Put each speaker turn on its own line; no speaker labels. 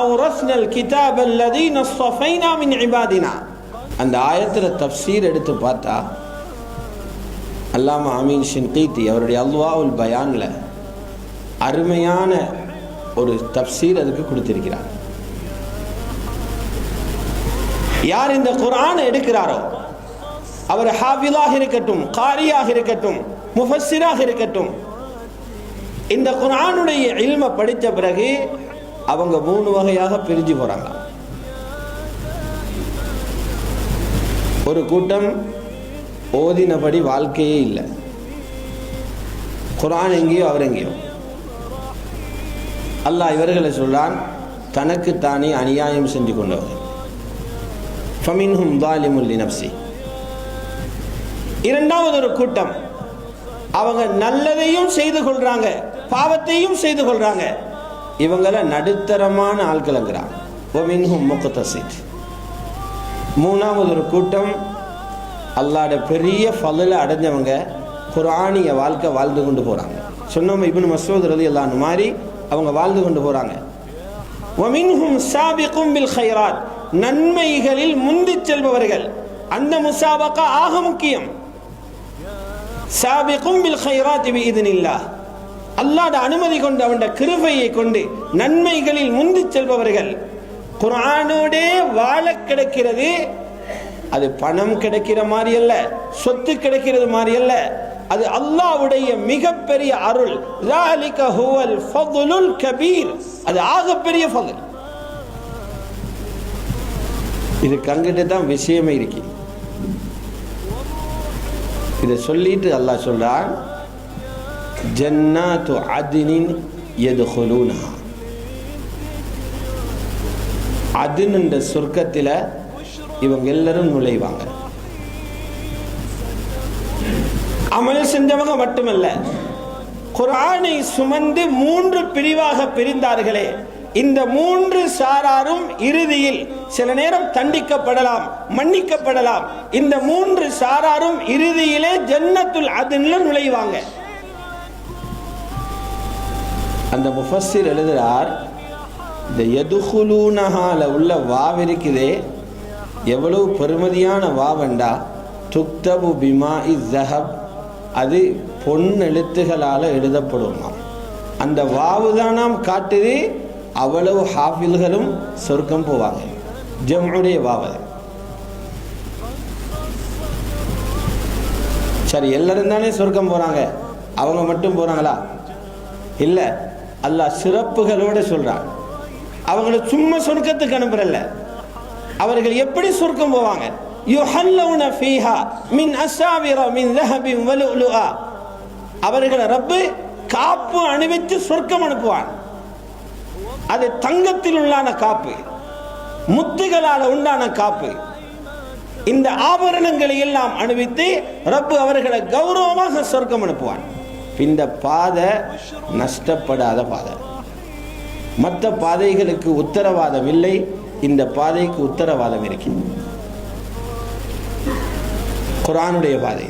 அவுரஸ்னல் கிதாப் அல்லதீன ஸஃபைனா மின் இபாதினா அந்த ஆயத்தில் தப்சீர் எடுத்து பார்த்தா அல்லாம அமீன் ஷின்கீத்தி அவருடைய அல்வாவுல் பயானில் அருமையான ஒரு தப்சீர் அதுக்கு கொடுத்திருக்கிறார். யார் இந்த குரான் எடுக்கிறாரோ அவர் ஹாஃபிலாக இருக்கட்டும் காரியாக இருக்கட்டும் முஃபஸிராக இருக்கட்டும் இந்த குரானுடைய இல்மை படித்த பிறகு அவங்க மூணு வகையாக பிரிஞ்சு போறாங்க. ஒரு கூட்டம் ஓதினபடி வாழ்க்கையே இல்லை. குரான் எங்கேயோ அவர் எங்கேயோ. அல்லாஹ் இவர்களை சொல்றான் தனக்கு தானே அநியாயம் செஞ்சு கொண்டவர்கள். ஃபமின்ஹும் தாலிமுல் நப்சி இரண்டாவது ஒரு கூட்டம் அவங்க நல்லதையும் செய்து கொள்றாங்க பாவத்தையும் செய்து கொள்றாங்க. இவங்கெல்லாம் நடுத்தரமான ஆட்கள்ங்கிறாங்க ஒமின்ஹும் முகத்தசித் மூணாவது ஒரு கூட்டம் அல்லாட பெரிய ஃபலில் அடைஞ்சவங்க குரானிய வாழ்க்கை வாழ்ந்து கொண்டு போகிறாங்க சொன்னோம் இபின் மசூத் ரதி அல்லாஹ் மாதிரி அவங்க வாழ்ந்து கொண்டு போகிறாங்க ஒமின்ஹும் சாபிக்கும் பில் ஹைராத் நன்மைகளில் முந்தி செல்பவர்கள். அந்த முசாபக்கா ஆக முக்கியம். சாபிக்கும் பில் ஹைராத் பிஇذنில்லாஹ் அல்லாத அனுமதி கொண்டு அவன் கிருபையை கொண்டு நன்மைகளில் முந்தி செல்பவர்கள். குரானோடே வாழ கிடைக்கிறது. அது பணம் கிடைக்கிற மாதிரி அல்ல சொத்து கிடைக்கிறது மாதிரி அல்ல. அது அல்லாவுடைய மிகப்பெரிய அருள். ذَلِكَ هُوَ الْفَضْلُ الْكَبِيرُ. அது ஆகப்பெரிய ஃபதுல் இது கங்கிட்ட தான் விஷயமே இருக்கு. இதை சொல்லிட்டு அல்லாஹ் சொல்றான் ஜன்னாத்து அதினின் எது அதுன் என்ற சொர்க்கத்தில் இவங்க எல்லாரும் நுழைவாங்க. அமல் செஞ்சவங்க மட்டுமல்ல குரானை சுமந்து மூன்று பிரிவாக பிரிந்தார்களே. இந்த மூன்று சாராரும் இறுதியில் சில நேரம் தண்டிக்கப்படலாம் மன்னிக்கப்படலாம். இந்த மூன்று சாராரும் இறுதியிலே ஜன்னத்துல் அதின்ல நுழைவாங்க. அந்த முஃபஸ்ஸில் எழுதுகிறார் இந்த எதுகுலூனஹால உள்ள வாவ் இருக்குதே எவ்வளவு பெருமதியான வாவண்டா துக்தபு பிமா ஜஹப் அது பொன் எழுத்துகளால் எழுதப்படுமாம். அந்த வாவு தான் நாம் காட்டுது அவ்வளவு ஹாஃபில்களும் சொர்க்கம் போவாங்க. ஜம்முடைய வாவது சரி எல்லாரும் தானே சொர்க்கம் போகிறாங்க அவங்க மட்டும் போகிறாங்களா இல்லை. அல்லாஹ் சிறப்புகளோடு சொல்கிறான் அவங்கள சும்மா சொர்க்கத்துக்கு அனுப்புறல அவர்கள் எப்படி சொர்க்கம் போவாங்க? யுஹல்லவுன ஃபீஹா மின் அஸ்ஸாவிர மின் லஹபின் வலுலுஆ. அவர்களை ரப்பு காப்பு அணிவித்து சொர்க்கம் அனுப்புவான். அது தங்கத்தில் உள்ளான காப்பு. முத்துகளால் உண்டான காப்பு. இந்த ஆபரணங்களை எல்லாம் அணிவித்து ரப்பு அவர்களை கௌரவமாக சொர்க்கம் அனுப்புவான். இந்த பாதை நஷ்டப்படாத பாதை. மற்ற பாதைகளுக்கு உத்தரவாதம் இல்லை இந்த பாதைக்கு உத்தரவாதம் இருக்கு குரானுடைய பாதை.